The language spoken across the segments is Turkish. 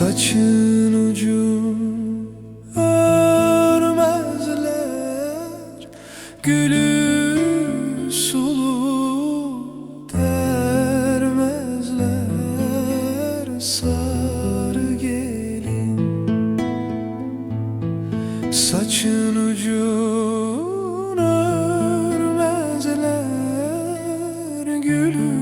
Saçın ucu örmezler Gülü sulu dermezler Sarı gelin. Saçın ucu örmezler Gülü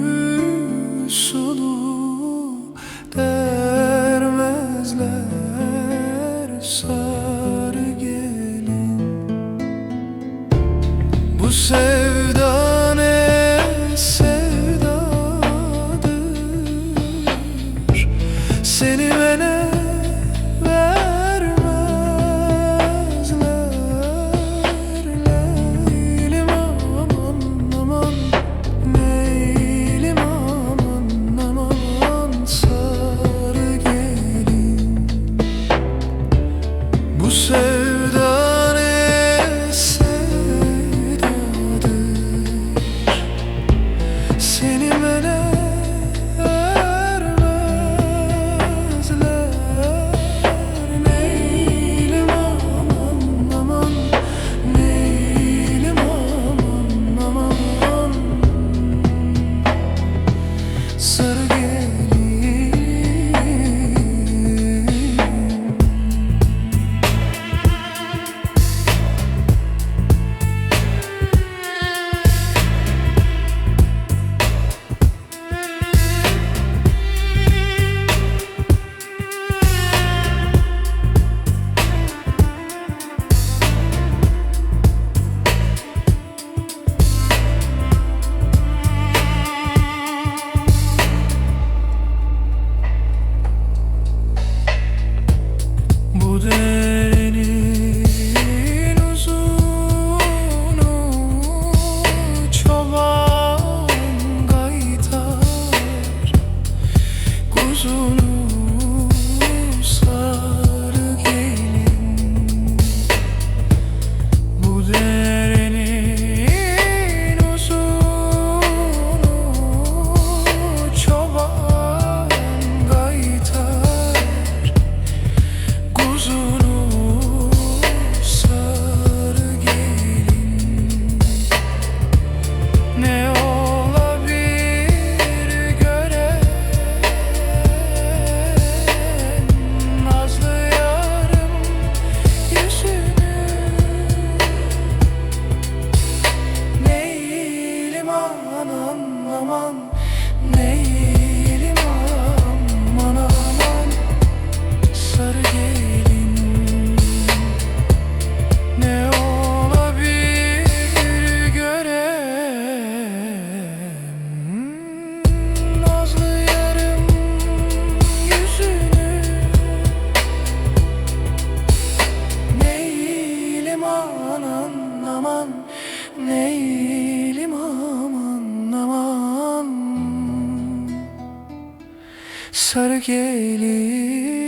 Bu sevda ne sevdadır? Seni been Ne sarı gelir